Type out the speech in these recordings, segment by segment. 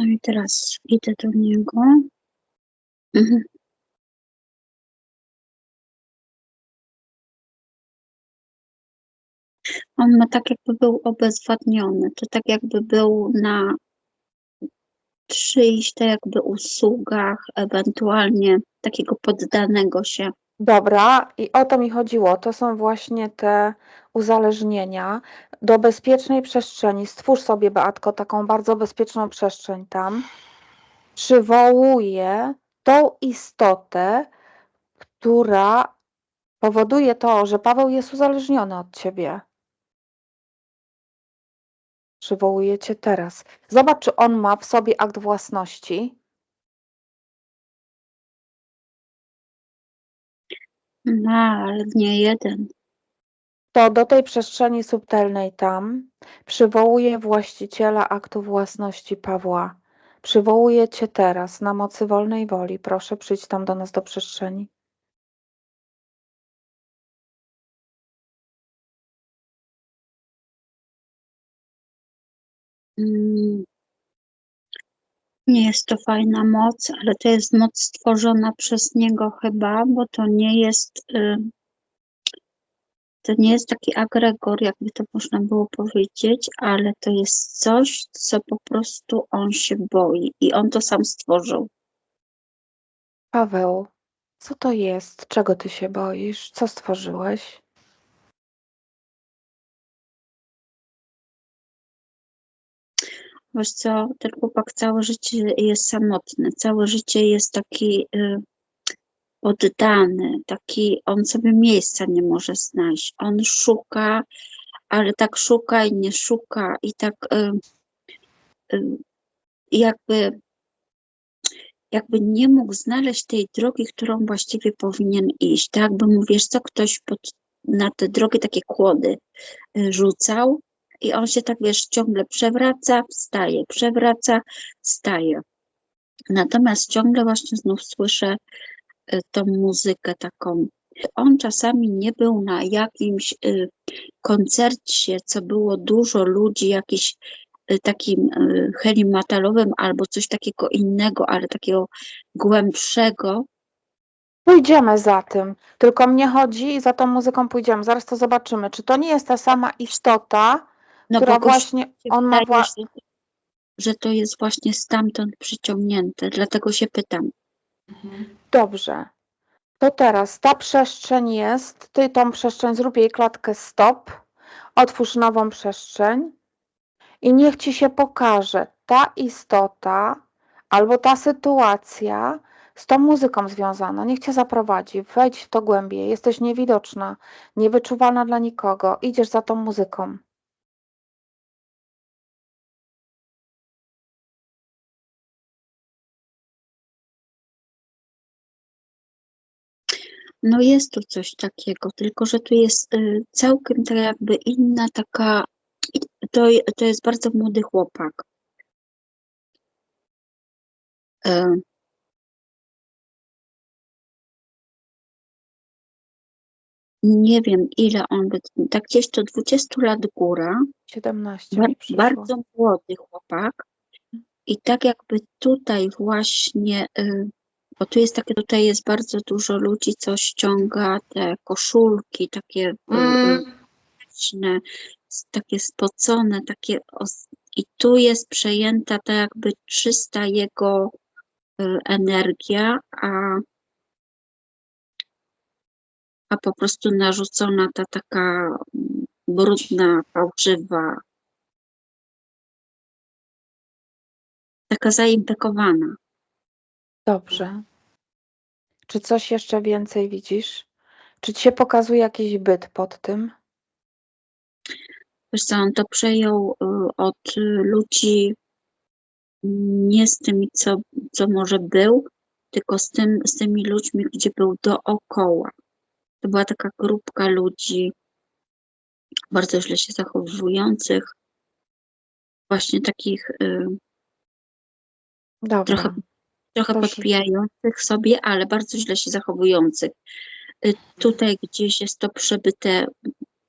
No i teraz idę do niego. Mhm. On ma tak jakby był obezwładniony, to tak jakby był na czyichś tak jakby usługach, ewentualnie takiego poddanego się. Dobra, i o to mi chodziło. To są właśnie te uzależnienia do bezpiecznej przestrzeni. Stwórz sobie, Beatko, taką bardzo bezpieczną przestrzeń tam. Przywołuje tą istotę, która powoduje to, że Paweł jest uzależniony od ciebie. Przywołuje cię teraz. Zobacz, czy on ma w sobie akt własności. Ma, ale nie jeden. To do tej przestrzeni subtelnej tam przywołuje właściciela aktu własności Pawła. Przywołuje cię teraz na mocy wolnej woli. Proszę, przyjdź tam do nas do przestrzeni. Mm. Nie jest to fajna moc, ale to jest moc stworzona przez niego chyba, bo to nie jest, y, to nie jest taki agregor, jakby to można było powiedzieć, ale to jest coś, co po prostu on się boi i on to sam stworzył. Paweł, co to jest? Czego ty się boisz? Co stworzyłeś? Wiesz co, ten chłopak całe życie jest samotny, całe życie jest taki y, oddany, taki, on sobie miejsca nie może znaleźć. On szuka, ale tak szuka i nie szuka i tak y, y, jakby jakby nie mógł znaleźć tej drogi, którą właściwie powinien iść. Tak jakby mu, wiesz co, ktoś pod, na te drogi takie kłody y, rzucał i on się tak, wiesz, ciągle przewraca, wstaje, przewraca, wstaje. Natomiast ciągle właśnie znów słyszę tą muzykę taką. On czasami nie był na jakimś y, koncercie, co było dużo ludzi, jakiś y, takim y, heavy metalowym albo coś takiego innego, ale takiego głębszego. Pójdziemy za tym. Tylko mnie chodzi i za tą muzyką pójdziemy. Zaraz to zobaczymy. Czy to nie jest ta sama istota, No która właśnie on ma wydaje, wła- że, że to jest właśnie stamtąd przyciągnięte, dlatego się pytam. Dobrze. To teraz ta przestrzeń jest. Ty tą przestrzeń zrób jej klatkę stop. Otwórz nową przestrzeń i niech ci się pokaże ta istota albo ta sytuacja z tą muzyką związana. Niech cię zaprowadzi. Wejdź w to głębiej. Jesteś niewidoczna, niewyczuwalna dla nikogo. Idziesz za tą muzyką. No jest tu coś takiego, tylko że tu jest y, całkiem tak jakby inna taka, to, to jest bardzo młody chłopak. E, Nie wiem ile on, by, tak gdzieś to 20 lat góra, 17 bar, bardzo młody chłopak. I tak jakby tutaj właśnie, y, bo tu jest takie, tutaj jest bardzo dużo ludzi, co ściąga te koszulki, takie Mm. s- takie spocone, takie i tu jest przejęta tak jakby czysta jego y, energia, a, a po prostu narzucona ta taka mm, brudna, fałszywa, taka zaimpekowana. Dobrze. Czy coś jeszcze więcej widzisz? Czy ci się pokazuje jakiś byt pod tym? Wiesz co, on to przejął y, od y, ludzi mm, nie z tymi, co, co może był, tylko z, tym, z tymi ludźmi, gdzie był dookoła. To była taka grupka ludzi bardzo źle się zachowujących, właśnie takich y, Dobra. trochę, trochę Proszę. podpijających sobie, ale bardzo źle się zachowujących. Y, Tutaj gdzieś jest to przebyte,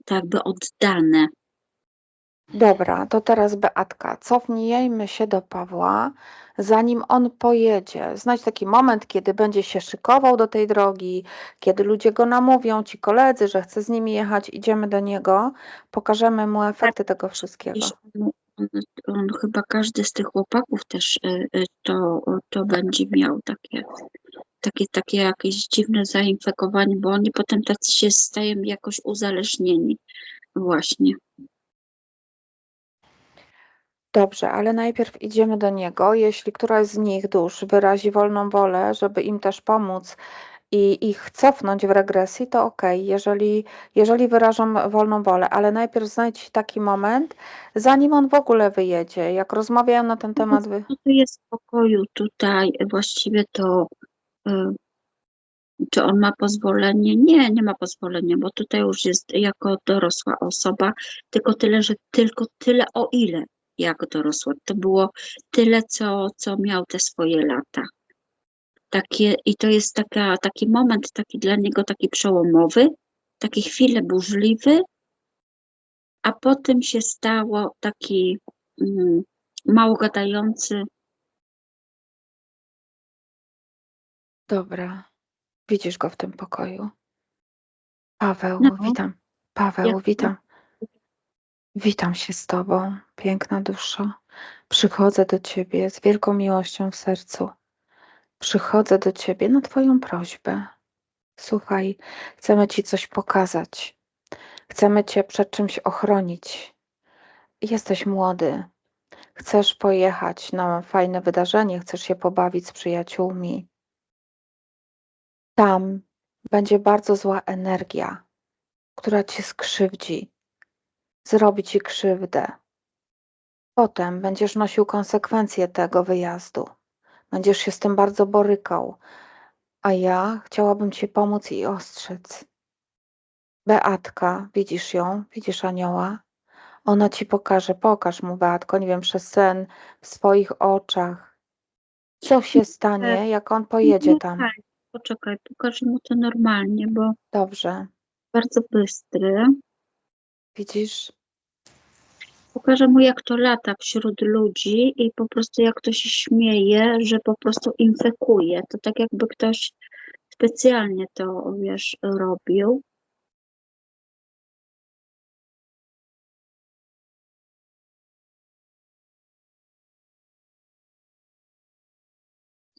tak jakby oddane. Dobra, to teraz Beatka, cofnijmy się do Pawła, zanim on pojedzie. Znajdź taki moment, kiedy będzie się szykował do tej drogi, kiedy ludzie go namówią, ci koledzy, że chce z nimi jechać, idziemy do niego, pokażemy mu efekty tego wszystkiego. On, on chyba każdy z tych chłopaków też y, y, to, to będzie miał takie, takie, takie jakieś dziwne zainfekowanie, bo oni potem tacy się stają jakoś uzależnieni. Właśnie. Dobrze, ale najpierw idziemy do niego. Jeśli któraś z nich dusz wyrazi wolną wolę, żeby im też pomóc i ich cofnąć w regresji, to ok, jeżeli, jeżeli wyrażą wolną wolę, ale najpierw znajdź taki moment, zanim on w ogóle wyjedzie. Jak rozmawiają na ten temat, wy... No to jest w pokoju tutaj, właściwie to y, czy on ma pozwolenie? Nie, nie ma pozwolenia, bo tutaj już jest jako dorosła osoba, tylko tyle, że tylko tyle o ile jak dorosła. To było tyle, co, co miał te swoje lata. Takie, I to jest taka, taki moment, taki dla niego taki przełomowy, taki chwilę burzliwy, a potem się stało taki mm, mało gadający. Dobra, widzisz go w tym pokoju. Paweł, No. witam. Paweł, Jak- witam. Witam się z Tobą, piękna duszo. Przychodzę do Ciebie z wielką miłością w sercu. Przychodzę do Ciebie na Twoją prośbę. Słuchaj, chcemy Ci coś pokazać. Chcemy Cię przed czymś ochronić. Jesteś młody. Chcesz pojechać na fajne wydarzenie, chcesz się pobawić z przyjaciółmi. Tam będzie bardzo zła energia, która Cię skrzywdzi, zrobi Ci krzywdę. Potem będziesz nosił konsekwencje tego wyjazdu. Będziesz się z tym bardzo borykał, a ja chciałabym Ci pomóc i ostrzec. Beatka, widzisz ją? Widzisz anioła? Ona Ci pokaże, pokaż mu Beatko, nie wiem, przez sen, w swoich oczach. Co się stanie, jak on pojedzie tam? Tak, Poczekaj, pokażę mu to normalnie, bo Dobrze, bardzo bystry. widzisz? Pokażę mu, jak to lata wśród ludzi i po prostu jak to się śmieje, że po prostu infekuje. To tak jakby ktoś specjalnie to, wiesz, robił.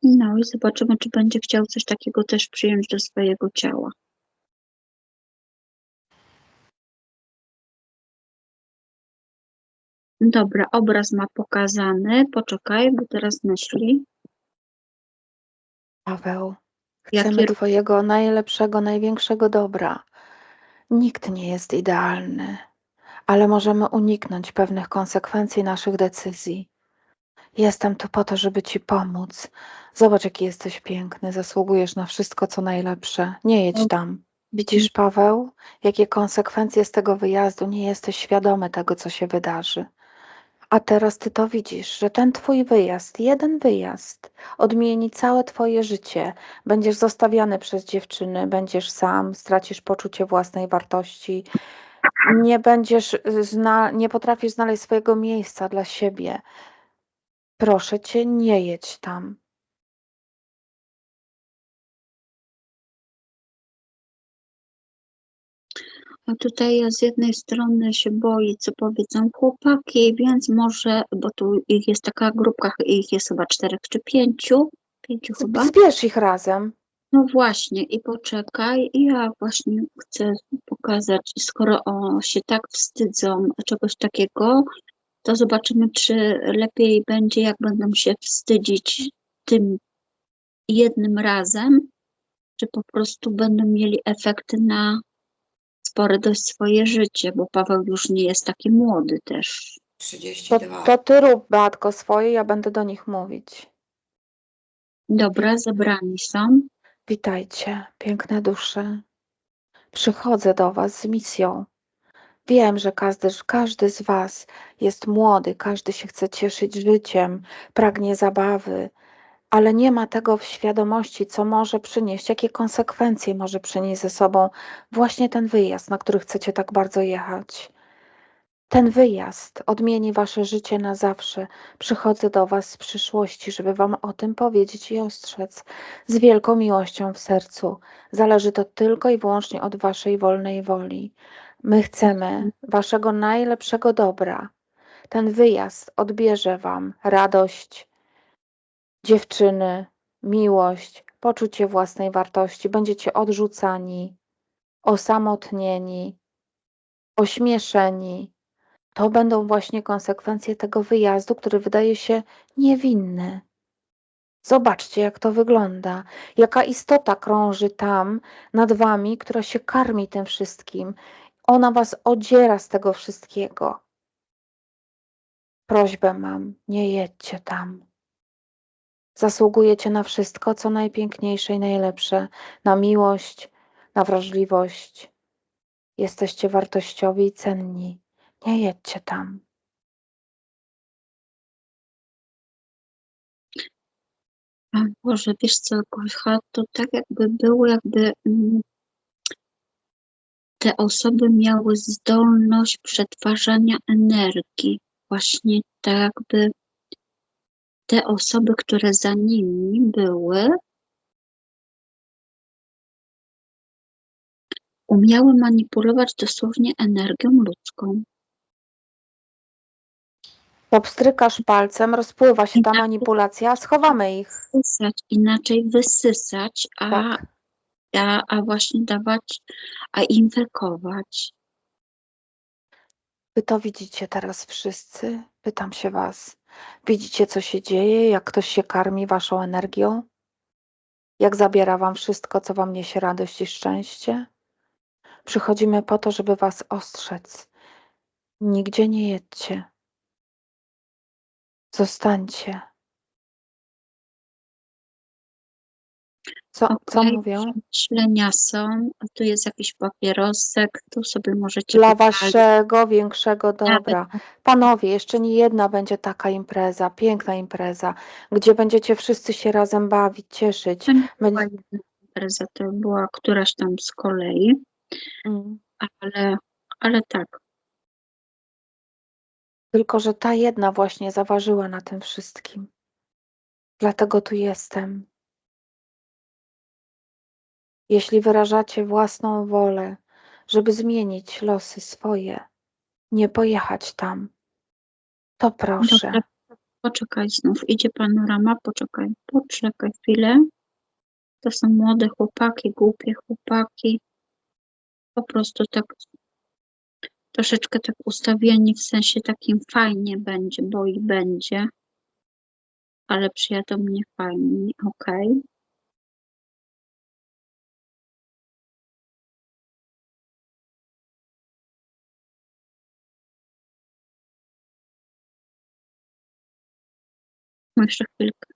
No i zobaczymy, czy będzie chciał coś takiego też przyjąć do swojego ciała. Dobra, obraz ma pokazany. Poczekaj, bo teraz myśli. Paweł, Jakie chcemy ró- Twojego najlepszego, największego dobra. Nikt nie jest idealny, ale możemy uniknąć pewnych konsekwencji naszych decyzji. Jestem tu po to, żeby Ci pomóc. Zobacz, jaki jesteś piękny, zasługujesz na wszystko, co najlepsze. Nie jedź tam. Widzisz, Paweł, jakie konsekwencje z tego wyjazdu, nie jesteś świadomy tego, co się wydarzy. A teraz ty to widzisz, że ten twój wyjazd, jeden wyjazd, odmieni całe twoje życie. Będziesz zostawiany przez dziewczyny, będziesz sam, stracisz poczucie własnej wartości, nie będziesz, y, zna, nie potrafisz znaleźć swojego miejsca dla siebie. Proszę cię, nie jedź tam. A tutaj ja z jednej strony się boję, co powiedzą chłopaki, więc może, bo tu ich jest taka grupka, ich jest chyba czterech czy pięciu, pięciu chyba. Zbierz ich razem. No właśnie, i poczekaj, ja właśnie chcę pokazać, skoro o, się tak wstydzą czegoś takiego, to zobaczymy, czy lepiej będzie, jak będą się wstydzić tym jednym razem, czy po prostu będą mieli efekty na spore dość swoje życie, bo Paweł już nie jest taki młody też. To, 32. to ty rób, Beatko, swoje, ja będę do nich mówić. Dobra, zebrani są. Witajcie, piękne dusze. Przychodzę do Was z misją. Wiem, że każdy, każdy z Was jest młody, każdy się chce cieszyć życiem, pragnie zabawy, ale nie ma tego w świadomości, co może przynieść, jakie konsekwencje może przynieść ze sobą właśnie ten wyjazd, na który chcecie tak bardzo jechać. Ten wyjazd odmieni wasze życie na zawsze. Przychodzę do was z przyszłości, żeby wam o tym powiedzieć i ostrzec z wielką miłością w sercu. Zależy to tylko i wyłącznie od waszej wolnej woli. My chcemy waszego najlepszego dobra. Ten wyjazd odbierze wam radość, dziewczyny, miłość, poczucie własnej wartości. Będziecie odrzucani, osamotnieni, ośmieszeni. To będą właśnie konsekwencje tego wyjazdu, który wydaje się niewinny. Zobaczcie, jak to wygląda. Jaka istota krąży tam nad wami, która się karmi tym wszystkim. Ona was odziera z tego wszystkiego. Prośbę mam, nie jedźcie tam. Zasługujecie na wszystko, co najpiękniejsze i najlepsze, na miłość, na wrażliwość. Jesteście wartościowi i cenni. Nie jedźcie tam. Boże, wiesz co, kocha, to tak jakby było, jakby mm, te osoby miały zdolność przetwarzania energii. Właśnie tak jakby te osoby, które za nimi były, umiały manipulować dosłownie energią ludzką. Popstrykasz palcem, rozpływa się ta manipulacja, schowamy ich. Wysysać, inaczej wysysać, a, Tak. a, a właśnie dawać, a infekować. Wy to widzicie teraz wszyscy? Pytam się was. Widzicie, co się dzieje, jak ktoś się karmi waszą energią? Jak zabiera wam wszystko, co wam niesie radość i szczęście? Przychodzimy po to, żeby was ostrzec. Nigdzie nie jedźcie. Zostańcie. Co, co Okej, mówią? Przemyślenia są, a tu jest jakiś papierosek, tu sobie możecie Dla wypalić. waszego większego Nawet dobra. Panowie, jeszcze nie jedna będzie taka impreza, piękna impreza, gdzie będziecie wszyscy się razem bawić, cieszyć. To nie była Będzie... jedna impreza, to była któraś tam z kolei, Mm. ale, ale tak, Tylko, że ta jedna właśnie zaważyła na tym wszystkim. Dlatego tu jestem. Jeśli wyrażacie własną wolę, żeby zmienić losy swoje, nie pojechać tam, to proszę. Poczekaj znów, idzie panorama, poczekaj, poczekaj chwilę. To są młode chłopaki, głupie chłopaki. Po prostu tak troszeczkę tak ustawieni w sensie takim fajnie będzie, bo i będzie. Ale przyjadą mnie fajni, okej. Jeszcze chwilkę.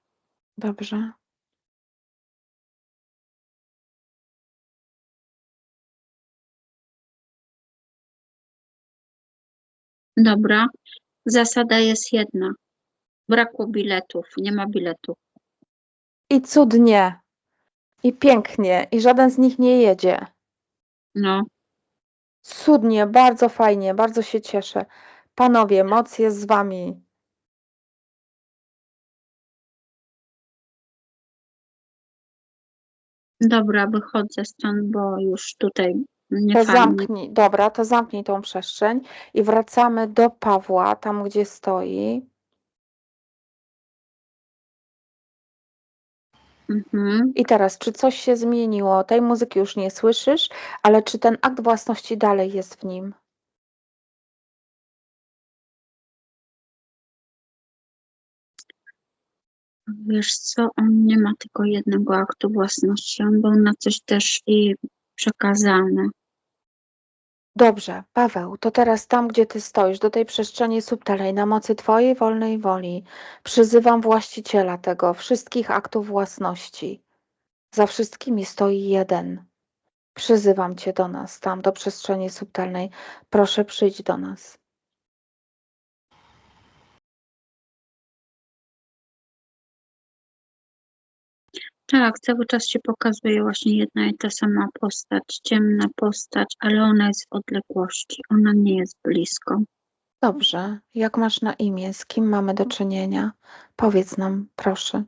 Dobrze. Dobra. Zasada jest jedna. Brakło biletów, nie ma biletów. I cudnie, i pięknie, i żaden z nich nie jedzie. No, Cudnie, bardzo fajnie, bardzo się cieszę. Panowie, moc jest z wami. Dobra, wychodzę stąd, bo już tutaj nie To fajnie. zamknij, dobra, to zamknij tą przestrzeń i wracamy do Pawła, tam gdzie stoi. Mhm. I teraz, czy coś się zmieniło? Tej muzyki już nie słyszysz, ale czy ten akt własności dalej jest w nim? Wiesz co, on nie ma tylko jednego aktu własności, on był na coś też i przekazany. Dobrze, Paweł, to teraz tam, gdzie ty stoisz, do tej przestrzeni subtelnej, na mocy twojej wolnej woli, przyzywam właściciela tego, wszystkich aktów własności. Za wszystkimi stoi jeden. Przyzywam cię do nas, tam, do przestrzeni subtelnej. Proszę, przyjdź do nas. Tak, cały czas się pokazuje właśnie jedna i ta sama postać, ciemna postać, ale ona jest w odległości, ona nie jest blisko. Dobrze. Jak masz na imię? Z kim mamy do czynienia? Powiedz nam, proszę.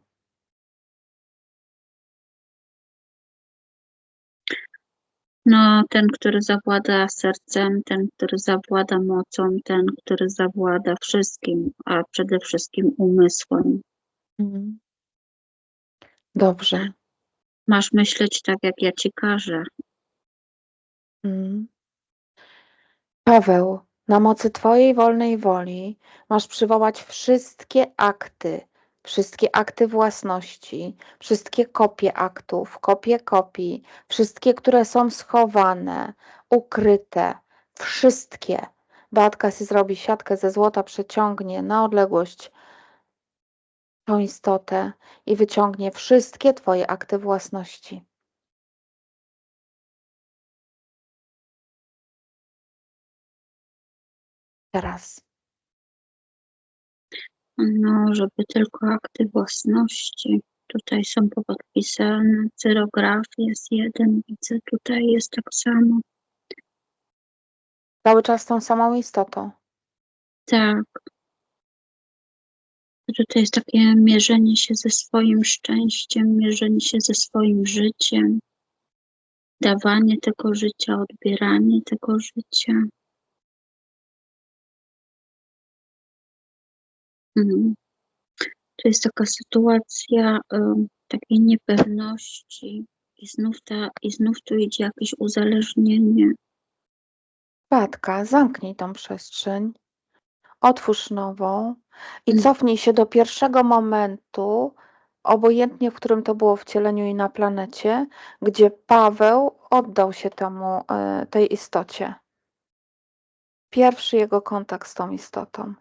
No, ten, który zawłada sercem, ten, który zawłada mocą, ten, który zawłada wszystkim, a przede wszystkim umysłem. Mhm. Dobrze. Masz myśleć tak, jak ja ci każę. Mhm. Paweł, na mocy Twojej wolnej woli masz przywołać wszystkie akty, wszystkie akty własności, wszystkie kopie aktów, kopie kopii, wszystkie, które są schowane, ukryte, wszystkie. Beatka si zrobi siatkę ze złota, przeciągnie na odległość istotę i wyciągnie wszystkie Twoje akty własności. Teraz. No, żeby tylko akty własności. Tutaj są podpisane, cyrograf jest jeden, widzę, tutaj jest tak samo. Cały czas tą samą istotą. Tak. Tutaj jest takie mierzenie się ze swoim szczęściem, mierzenie się ze swoim życiem, dawanie tego życia, odbieranie tego życia. Mhm. To jest taka sytuacja y, takiej niepewności i znów, ta, i znów tu idzie jakieś uzależnienie. Beatka, zamknij tą przestrzeń, otwórz nową i Mm. cofnij się do pierwszego momentu, obojętnie w którym to było wcieleniu i na planecie, gdzie Paweł oddał się temu, e, tej istocie. Pierwszy jego kontakt z tą istotą.